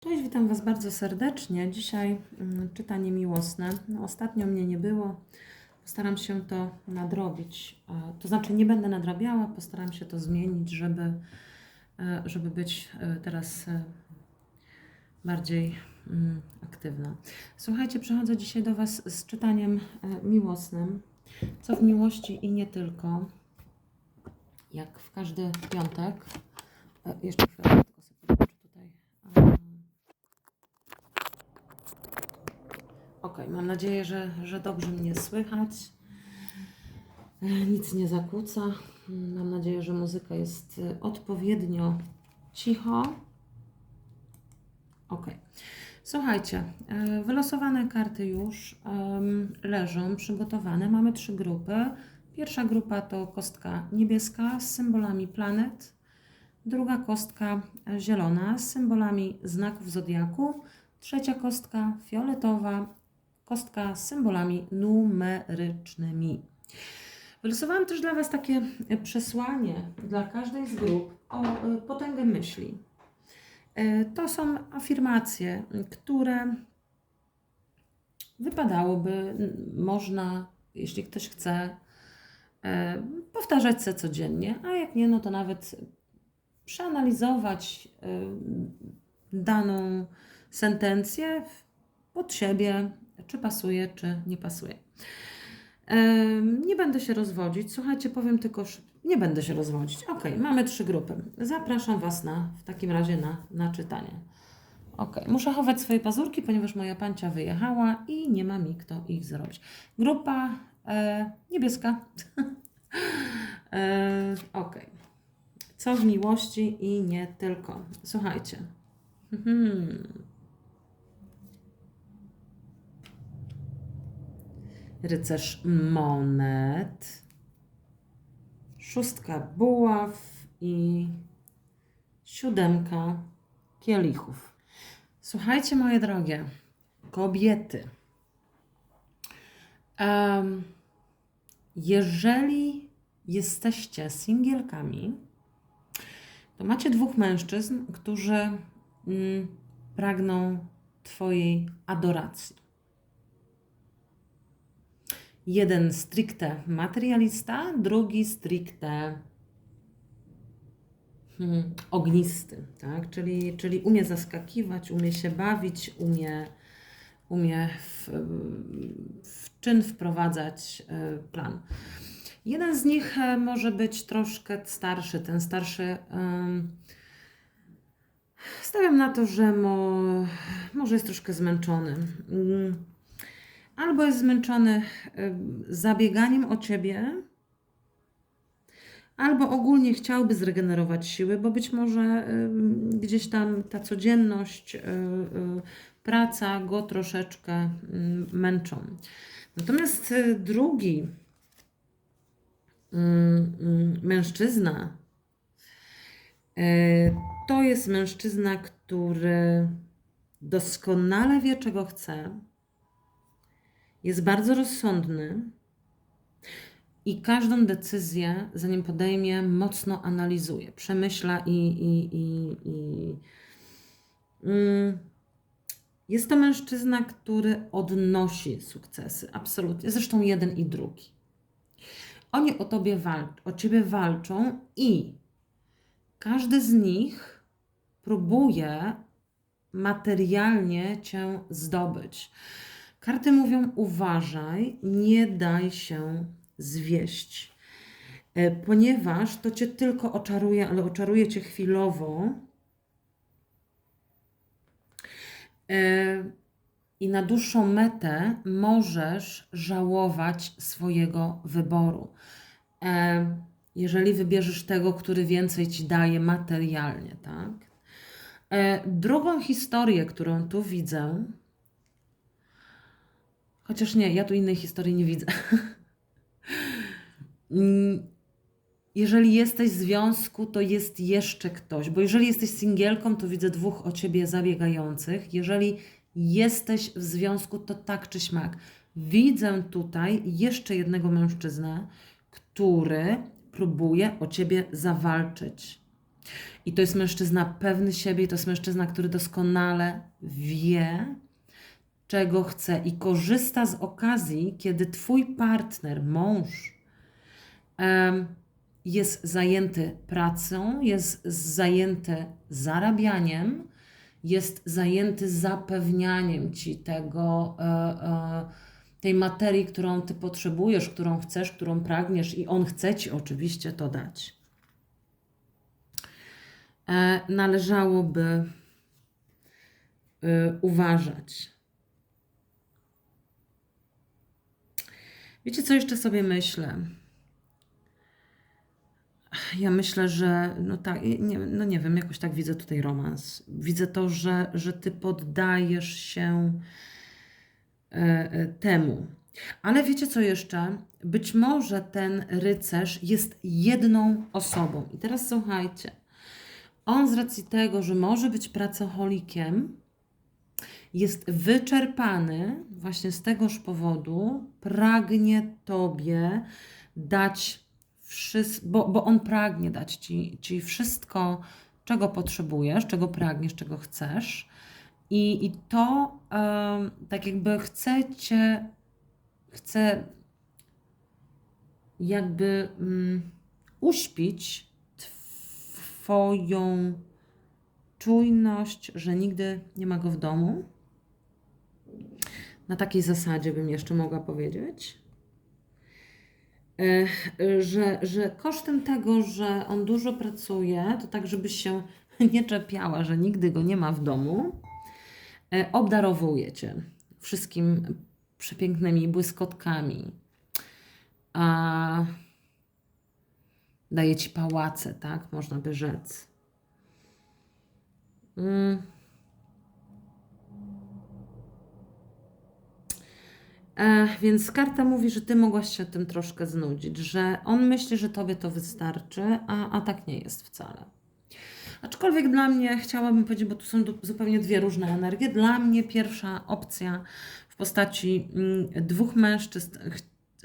Cześć, witam Was bardzo serdecznie. Dzisiaj mm, czytanie miłosne. No, ostatnio mnie nie było. Postaram się to nadrobić. To znaczy, nie będę nadrabiała, postaram się to zmienić, żeby, e, żeby być e, teraz e, bardziej mm, aktywna. Słuchajcie, przychodzę dzisiaj do Was z czytaniem miłosnym. Co w miłości i nie tylko. Jak w każdy piątek. Jeszcze chwilę, tylko sobie zobaczę tutaj. E, Ok, mam nadzieję, że, że dobrze mnie słychać. Nic nie zakłóca. Mam nadzieję, że muzyka jest e, odpowiednio cicho. Ok. Słuchajcie, e, wylosowane karty już leżą, przygotowane. Mamy trzy grupy. Pierwsza grupa to kostka niebieska z symbolami planet. Druga kostka zielona z symbolami znaków zodiaku. Trzecia kostka fioletowa, kostka z symbolami numerycznymi. Wylosowałam też dla Was takie e, przesłanie dla każdej z grup o e, potęgę myśli. E, To są afirmacje, które wypadałoby, można, jeśli ktoś chce, powtarzać se codziennie, a jak nie, no to nawet przeanalizować daną sentencję pod siebie, czy pasuje, czy nie pasuje. Nie będę się rozwodzić. Słuchajcie, powiem tylko, nie będę się rozwodzić. Ok, mamy trzy grupy. Zapraszam Was na, w takim razie na, na czytanie. Ok, muszę chować swoje pazurki, ponieważ moja pancia wyjechała i nie ma mi kto ich zrobić. Grupa e, niebieska. e, ok. Co w miłości i nie tylko. Słuchajcie. Mhm. Rycerz monet. Szóstka buław i siódemka kielichów. Słuchajcie, moje drogie, kobiety. Em, jeżeli jesteście singielkami, to macie dwóch mężczyzn, którzy mm, pragną Twojej adoracji. Jeden stricte materialista, drugi stricte hmm, ognisty, tak? czyli, czyli umie zaskakiwać, umie się bawić, umie, umie w, w czyn wprowadzać e, plan. Jeden z nich e, może być troszkę starszy. Ten starszy em, stawiam na to, że mo, może jest troszkę zmęczony. Mm, Albo jest zmęczony em, zabieganiem o ciebie, albo ogólnie chciałby zregenerować siły, bo być może em, gdzieś tam ta codzienność, y, y, praca go troszeczkę mm, męczą. Natomiast y, drugi mm, mm, mężczyzna y, to jest mężczyzna, który doskonale wie, czego chce, jest bardzo rozsądny i każdą decyzję, zanim podejmie, mocno analizuje, przemyśla i. i, i, i mm, jest to mężczyzna, który odnosi sukcesy, absolutnie. Zresztą jeden i drugi. Oni o tobie walczą, o ciebie walczą i każdy z nich próbuje materialnie cię zdobyć. Karty mówią: uważaj, nie daj się zwieść, E, ponieważ to cię tylko oczaruje, ale oczaruje cię chwilowo. E, I na dłuższą metę możesz żałować swojego wyboru. E, Jeżeli wybierzesz tego, który więcej ci daje materialnie, tak? Drugą historię, którą tu widzę, Chociaż nie, ja tu innej historii nie widzę. Mm, jeżeli jesteś w związku, to jest jeszcze ktoś, bo jeżeli jesteś singielką, to widzę dwóch o ciebie zabiegających. Jeżeli jesteś w związku, to tak czy śmak. Widzę tutaj jeszcze jednego mężczyznę, który próbuje o ciebie zawalczyć. I to jest mężczyzna pewny siebie, to jest mężczyzna, który doskonale wie, czego chce i korzysta z okazji, kiedy twój partner, mąż, jest zajęty pracą, jest zajęty zarabianiem, jest zajęty zapewnianiem ci tego, e, e, tej materii, którą ty potrzebujesz, którą chcesz, którą pragniesz, i on chce ci oczywiście to dać. E, należałoby uważać. Wiecie, co jeszcze sobie myślę? Ja myślę, że no tak, nie, no nie wiem, jakoś tak widzę tutaj romans. Widzę to, że, że ty poddajesz się e, e, temu. Ale wiecie co jeszcze? Być może ten rycerz jest jedną osobą. I teraz słuchajcie. On z racji tego, że może być pracocholikiem, jest wyczerpany właśnie z tegoż powodu, pragnie Tobie dać wszystko, bo, bo On pragnie dać ci, ci wszystko, czego potrzebujesz, czego pragniesz, czego chcesz. I, i to um, tak jakby chce Cię, chce jakby um, uśpić Twoją czujność, że nigdy nie ma go w domu. Na takiej zasadzie bym jeszcze mogła powiedzieć. E, że, że kosztem tego, że on dużo pracuje, to tak, żebyś się nie czepiała, że nigdy go nie ma w domu, e, obdarowuje cię wszystkim przepięknymi błyskotkami. A daje ci pałace, tak? Można by rzec. Mm. Więc karta mówi, że ty mogłaś się tym troszkę znudzić, że on myśli, że tobie to wystarczy, a, a tak nie jest wcale. Aczkolwiek dla mnie, chciałabym powiedzieć, bo tu są zupełnie dwie różne energie. Dla mnie pierwsza opcja w postaci mm, dwóch mężczyzn ch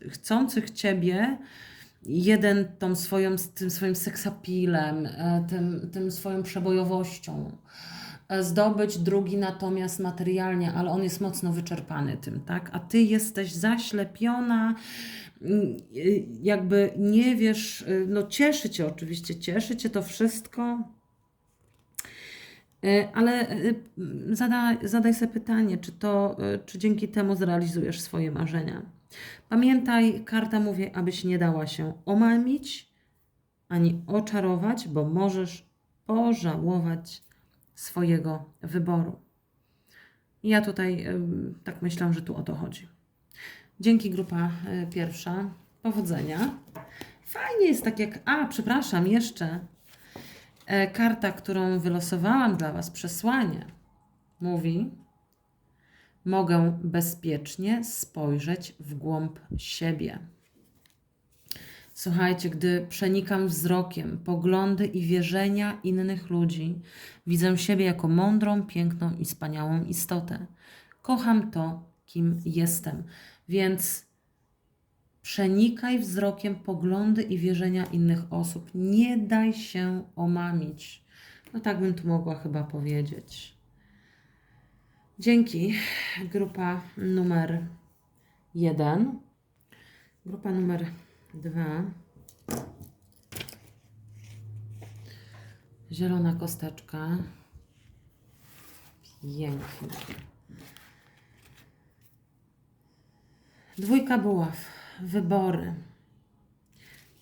chcących ciebie, jeden tą swoją, tym swoim seksapilem, e, tym, tym swoją przebojowością zdobyć, drugi natomiast materialnie, ale on jest mocno wyczerpany tym, tak? A ty jesteś zaślepiona, mm, jakby nie wiesz, e, no cieszy cię oczywiście, cieszy cię to wszystko, ale zadaj, zadaj sobie pytanie, czy to, czy dzięki temu zrealizujesz swoje marzenia. Pamiętaj, karta mówi, abyś nie dała się omamić ani oczarować, bo możesz pożałować swojego wyboru. Ja tutaj tak myślę, że tu o to chodzi. Dzięki grupa e, pierwsza. Powodzenia. Fajnie jest tak jak. A, przepraszam, jeszcze. E, karta, którą wylosowałam dla Was, przesłanie, mówi, mogę bezpiecznie spojrzeć w głąb siebie. Słuchajcie, gdy przenikam wzrokiem poglądy i wierzenia innych ludzi, widzę siebie jako mądrą, piękną i wspaniałą istotę. Kocham to, kim jestem. Więc przenikaj wzrokiem poglądy i wierzenia innych osób. Nie daj się omamić. No tak bym tu mogła chyba powiedzieć. Dzięki. Grupa numer jeden. Grupa numer dwa. Zielona kosteczka. Pięknie. Dwójka buław. Wybory.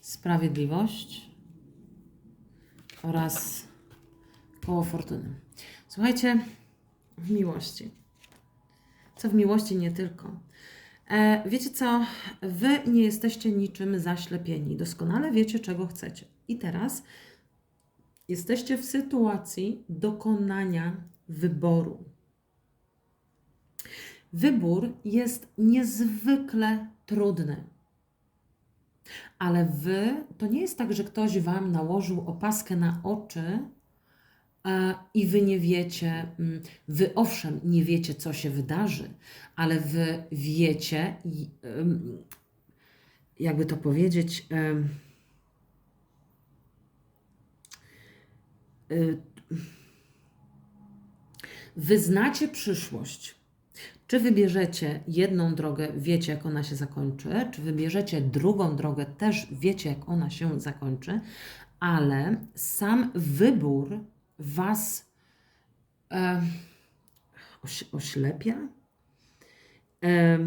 Sprawiedliwość oraz koło fortuny. Słuchajcie, w miłości. Co w miłości nie tylko. E, wiecie co? Wy nie jesteście niczym zaślepieni. Doskonale wiecie, czego chcecie. I teraz jesteście w sytuacji dokonania wyboru. Wybór jest niezwykle trudny. Ale wy, to nie jest tak, że ktoś wam nałożył opaskę na oczy i wy nie wiecie, mm, wy owszem, nie wiecie, co się wydarzy, ale wy wiecie, jakby to powiedzieć, y, wyznacie przyszłość. Czy wybierzecie jedną drogę, wiecie jak ona się zakończy, czy wybierzecie drugą drogę, też wiecie jak ona się zakończy, ale sam wybór Was e, oś, oślepia, e,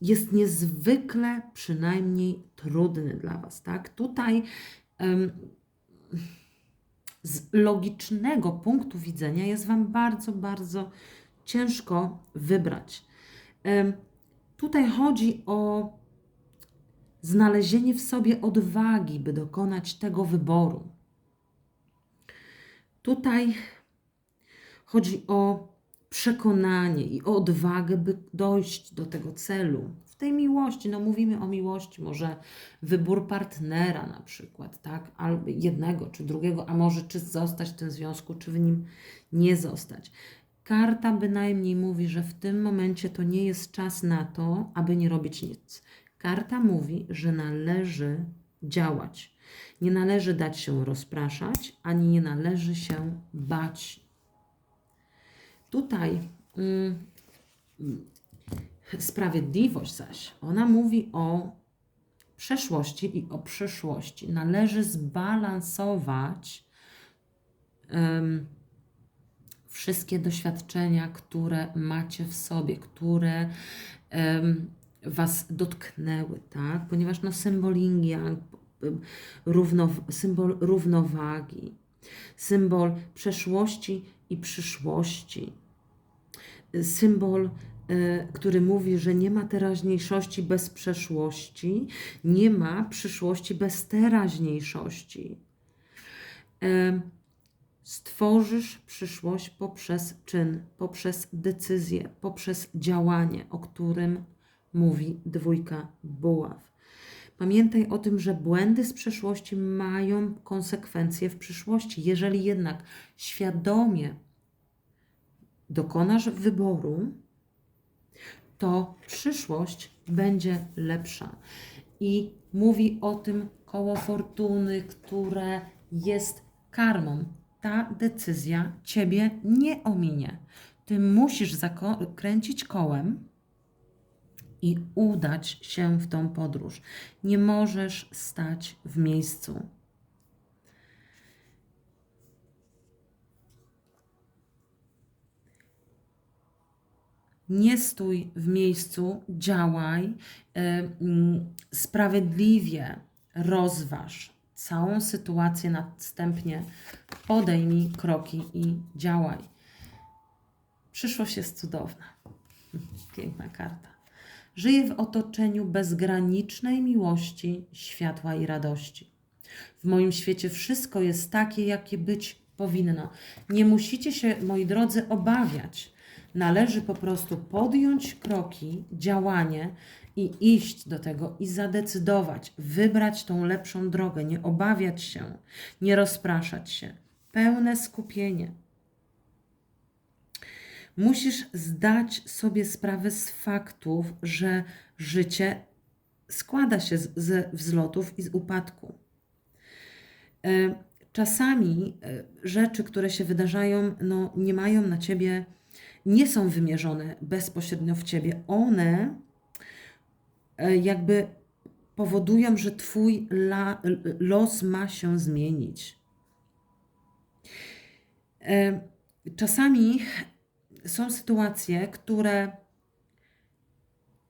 jest niezwykle przynajmniej trudny dla Was, tak? Tutaj em, z logicznego punktu widzenia jest Wam bardzo, bardzo ciężko wybrać. Em, Tutaj chodzi o znalezienie w sobie odwagi, by dokonać tego wyboru. Tutaj chodzi o przekonanie i o odwagę, by dojść do tego celu. W tej miłości, no mówimy o miłości, może wybór partnera na przykład, tak? Albo jednego czy drugiego, a może czy zostać w tym związku, czy w nim nie zostać. Karta bynajmniej mówi, że w tym momencie to nie jest czas na to, aby nie robić nic. Karta mówi, że należy działać. Nie należy dać się rozpraszać, ani nie należy się bać. Tutaj mm, mm, sprawiedliwość zaś, ona mówi o przeszłości i o przyszłości. Należy zbalansować em, wszystkie doświadczenia, które macie w sobie, które em, Was dotknęły, tak? Ponieważ no, symbol symbol równowagi, symbol przeszłości i przyszłości, symbol, e, który mówi, że nie ma teraźniejszości bez przeszłości, nie ma przyszłości bez teraźniejszości. E, Stworzysz przyszłość poprzez czyn, poprzez decyzję, poprzez działanie, o którym mówi dwójka buław. Pamiętaj o tym, że błędy z przeszłości mają konsekwencje w przyszłości. Jeżeli jednak świadomie dokonasz wyboru, to przyszłość będzie lepsza. I mówi o tym koło fortuny, które jest karmą. Ta decyzja ciebie nie ominie. Ty musisz zakręcić kołem i udać się w tą podróż. Nie możesz stać w miejscu. Nie stój w miejscu, działaj sprawiedliwie, rozważ całą sytuację, następnie podejmij kroki i działaj. Przyszłość jest cudowna. Piękna karta. Żyję w otoczeniu bezgranicznej miłości, światła i radości. W moim świecie wszystko jest takie, jakie być powinno. Nie musicie się, moi drodzy, obawiać. Należy po prostu podjąć kroki, działanie i iść do tego i zadecydować, wybrać tą lepszą drogę, nie obawiać się, nie rozpraszać się. Pełne skupienie. Musisz zdać sobie sprawę z faktów, że życie składa się z, ze wzlotów i z upadku. E, czasami e, rzeczy, które się wydarzają, no, nie mają na ciebie, nie są wymierzone bezpośrednio w ciebie. One e, jakby powodują, że twój la, los ma się zmienić. Czasami są sytuacje, które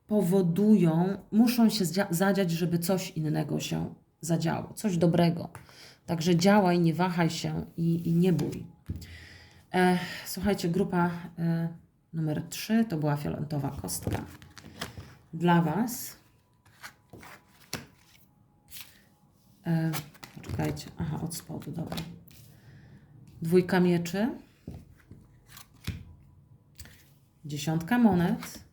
powodują, muszą się zadziać, żeby coś innego się zadziało, coś dobrego. Także działaj, nie wahaj się i, i nie bój. E, słuchajcie, grupa e, numer 3 to była fioletowa kostka. Dla Was. E, poczekajcie, aha, od spodu, dobra. Dwójka mieczy. Dziesiątka monet.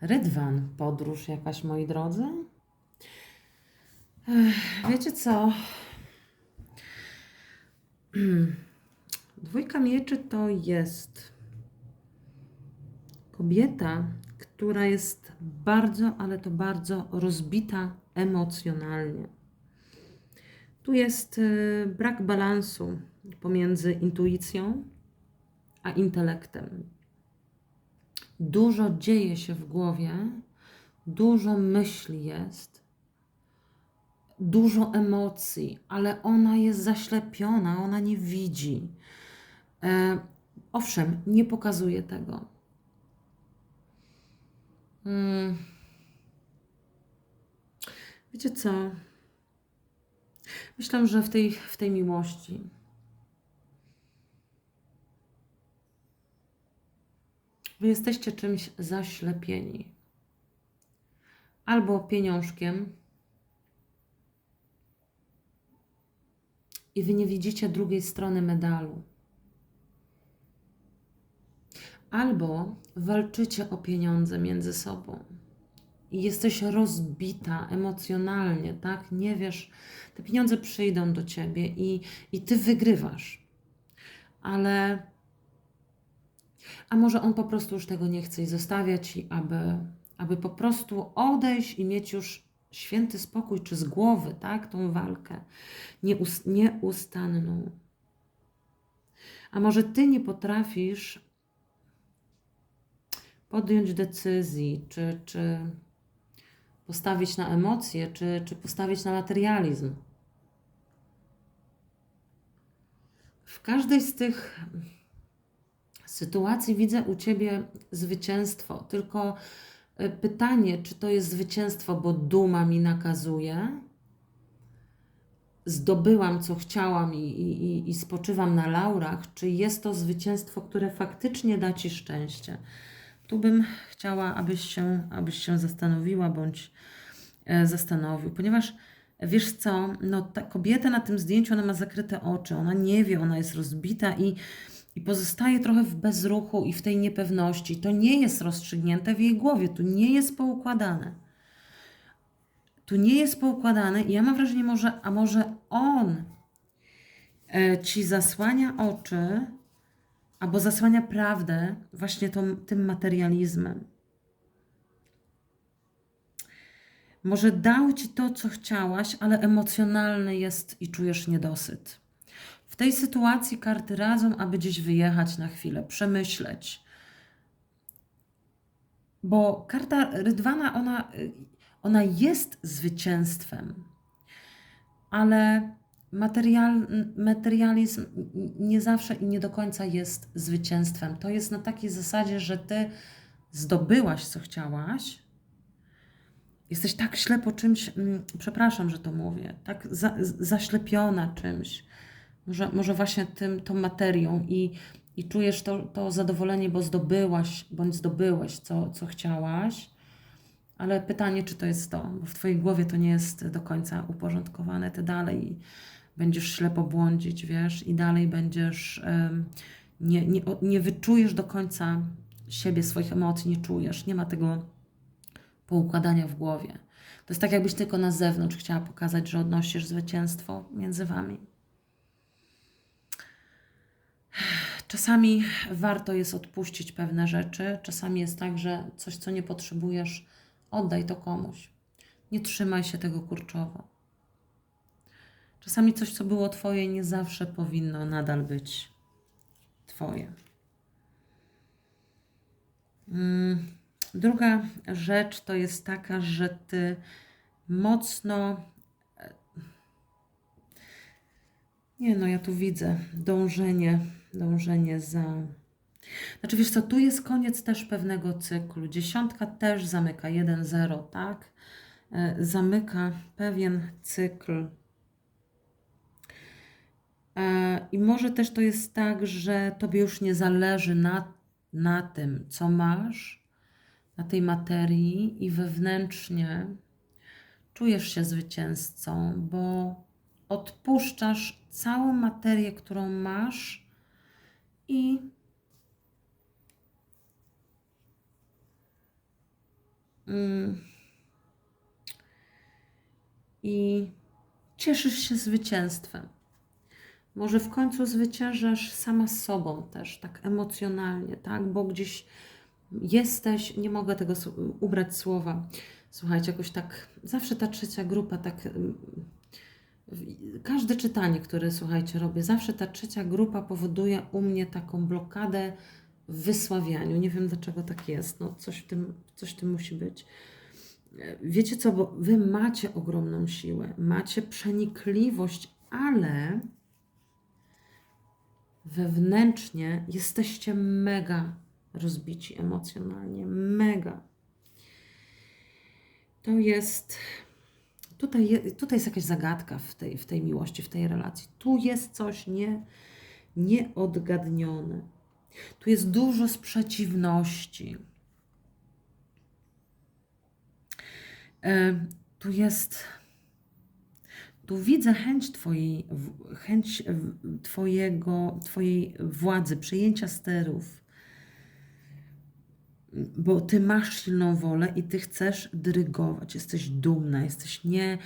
Rydwan, podróż jakaś, moi drodzy. Wiecie co? Dwójka mieczy to jest kobieta, która jest bardzo, ale to bardzo rozbita emocjonalnie. Tu jest y, brak balansu pomiędzy intuicją a intelektem. Dużo dzieje się w głowie, dużo myśli jest, dużo emocji, ale ona jest zaślepiona, ona nie widzi. E, owszem, nie pokazuje tego. Mm. Wiecie co? Myślę, że w tej, w tej miłości wy jesteście czymś zaślepieni. Albo pieniążkiem, i wy nie widzicie drugiej strony medalu. Albo walczycie o pieniądze między sobą i jesteś rozbita emocjonalnie, tak? Nie wiesz, te pieniądze przyjdą do ciebie i, i ty wygrywasz. Ale a może on po prostu już tego nie chce i zostawia ci, aby, aby po prostu odejść i mieć już święty spokój, czy z głowy, tak, tą walkę nieus, nieustanną. A może ty nie potrafisz podjąć decyzji, czy, czy postawić na emocje, czy, czy postawić na materializm. W każdej z tych sytuacji widzę u ciebie zwycięstwo, tylko e, pytanie, czy to jest zwycięstwo, bo duma mi nakazuje, zdobyłam co chciałam i, i, i spoczywam na laurach, czy jest to zwycięstwo, które faktycznie da ci szczęście. Tu bym chciała, abyś się, abyś się zastanowiła bądź e, zastanowił, ponieważ wiesz co, no ta kobieta na tym zdjęciu, ona ma zakryte oczy, ona nie wie, ona jest rozbita i, i pozostaje trochę w bezruchu i w tej niepewności. To nie jest rozstrzygnięte w jej głowie, tu nie jest poukładane. Tu nie jest poukładane i ja mam wrażenie, może, a może on e, ci zasłania oczy, albo zasłania prawdę właśnie tą, tym materializmem. Może dał ci to, co chciałaś, ale emocjonalny jest i czujesz niedosyt. W tej sytuacji karty radzą, aby gdzieś wyjechać na chwilę, przemyśleć. Bo karta Rydwana, ona, ona jest zwycięstwem, ale material, materializm nie zawsze i nie do końca jest zwycięstwem. To jest na takiej zasadzie, że ty zdobyłaś, co chciałaś. Jesteś tak ślepo czymś, mm, przepraszam, że to mówię, tak za, zaślepiona czymś, może, może właśnie tym, tą materią i, i czujesz to, to zadowolenie, bo zdobyłaś, bądź zdobyłeś, co, co chciałaś. Ale pytanie, czy to jest to, bo w Twojej głowie to nie jest do końca uporządkowane, Ty dalej będziesz ślepo błądzić, wiesz, i dalej będziesz, nie, nie, nie wyczujesz do końca siebie, swoich emocji, nie czujesz, nie ma tego poukładania w głowie. To jest tak, jakbyś tylko na zewnątrz chciała pokazać, że odnosisz zwycięstwo między wami. Czasami warto jest odpuścić pewne rzeczy, czasami jest tak, że coś, co nie potrzebujesz, oddaj to komuś. Nie trzymaj się tego kurczowo. Czasami coś, co było Twoje, nie zawsze powinno nadal być Twoje. Mm, druga rzecz to jest taka, że Ty mocno. E, nie, no ja tu widzę dążenie, dążenie za. Znaczy, wiesz co, tu jest koniec też pewnego cyklu. Dziesiątka też zamyka 1-0, tak? E, zamyka pewien cykl E, I może też to jest tak, że tobie już nie zależy na, na tym, co masz, na tej materii, i wewnętrznie czujesz się zwycięzcą, bo odpuszczasz całą materię, którą masz i mm, i cieszysz się zwycięstwem. Może w końcu zwyciężasz sama z sobą też, tak emocjonalnie, tak? Bo gdzieś jesteś, nie mogę tego ubrać słowa. Słuchajcie, jakoś tak, zawsze ta trzecia grupa tak w- każde czytanie, które słuchajcie, robię, zawsze ta trzecia grupa powoduje u mnie taką blokadę w wysławianiu. Nie wiem dlaczego tak jest. No, coś, w tym, coś w tym musi być. E, Wiecie co, bo wy macie ogromną siłę, macie przenikliwość, ale wewnętrznie jesteście mega rozbici emocjonalnie, mega. To jest. Tutaj, je- tutaj jest jakaś zagadka w tej, w tej miłości, w tej relacji. Tu jest coś nie, nieodgadnione. Tu jest dużo sprzeciwności. E, Tu jest. Tu widzę chęć Twojej, chęć twojego, twojej władzy, przejęcia sterów. Bo Ty masz silną wolę i Ty chcesz dyrygować. Jesteś dumna, jesteś nie,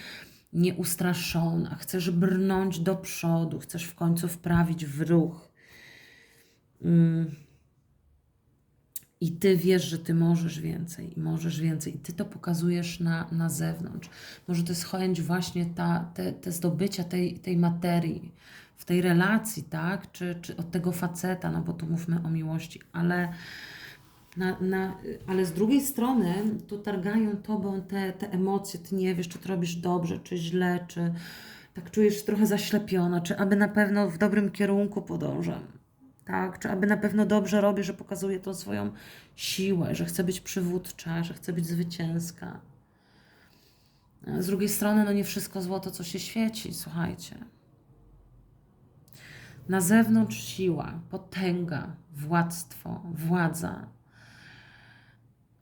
nieustraszona, chcesz brnąć do przodu, chcesz w końcu wprawić w ruch. Mm. I ty wiesz, że ty możesz więcej, i możesz więcej, i ty to pokazujesz na, na zewnątrz. Może to jest chęć właśnie ta, te, te zdobycia tej, tej materii w tej relacji, tak? Czy, czy od tego faceta, no bo tu mówmy o miłości, ale, na, na, ale z drugiej strony tu targają tobą te, te emocje, ty nie wiesz, czy to robisz dobrze, czy źle, czy tak czujesz się trochę zaślepiona, czy aby na pewno w dobrym kierunku podążam tak? Czy aby na pewno dobrze robię, że pokazuje tą swoją siłę, że chcę być przywódcza, że chcę być zwycięska. Z drugiej strony, no nie wszystko złoto, co się świeci, słuchajcie. Na zewnątrz siła, potęga, władztwo, władza,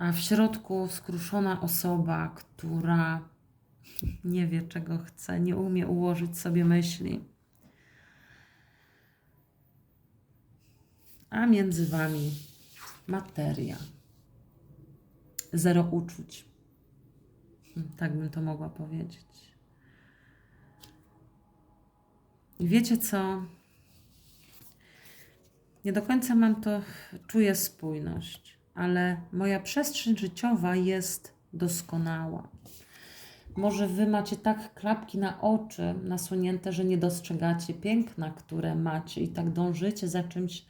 a w środku skruszona osoba, która nie wie, czego chce, nie umie ułożyć sobie myśli. a między wami materia. Zero uczuć. Hmm, Tak bym to mogła powiedzieć. I wiecie co? Nie do końca mam to, czuję spójność, ale moja przestrzeń życiowa jest doskonała. Może wy macie tak klapki na oczy nasunięte, że nie dostrzegacie piękna, które macie i tak dążycie za czymś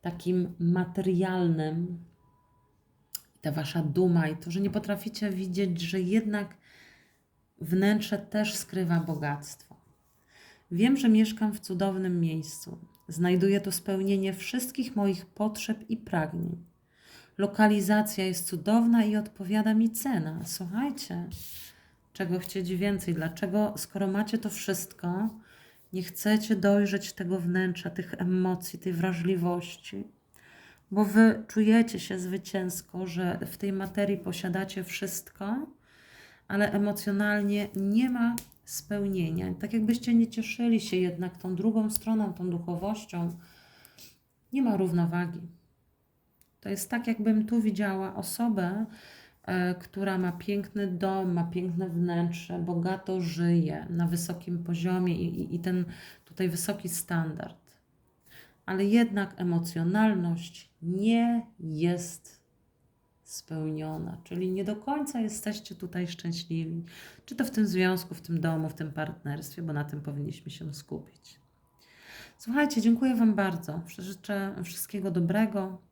takim materialnym, ta wasza duma i to, że nie potraficie widzieć, że jednak wnętrze też skrywa bogactwo. Wiem, że mieszkam w cudownym miejscu. Znajduję tu spełnienie wszystkich moich potrzeb i pragnień. Lokalizacja jest cudowna i odpowiada mi cena. Słuchajcie, czego chcieć więcej? Dlaczego, skoro macie to wszystko, nie chcecie dojrzeć tego wnętrza, tych emocji, tej wrażliwości, bo wy czujecie się zwycięsko, że w tej materii posiadacie wszystko, ale emocjonalnie nie ma spełnienia. Tak jakbyście nie cieszyli się jednak tą drugą stroną, tą duchowością, nie ma równowagi. To jest tak, jakbym tu widziała osobę, e, która ma piękny dom, ma piękne wnętrze, bogato żyje na wysokim poziomie i, i, i ten tutaj wysoki standard. Ale jednak emocjonalność nie jest spełniona, czyli nie do końca jesteście tutaj szczęśliwi, czy to w tym związku, w tym domu, w tym partnerstwie, bo na tym powinniśmy się skupić. Słuchajcie, dziękuję Wam bardzo. Życzę wszystkiego dobrego.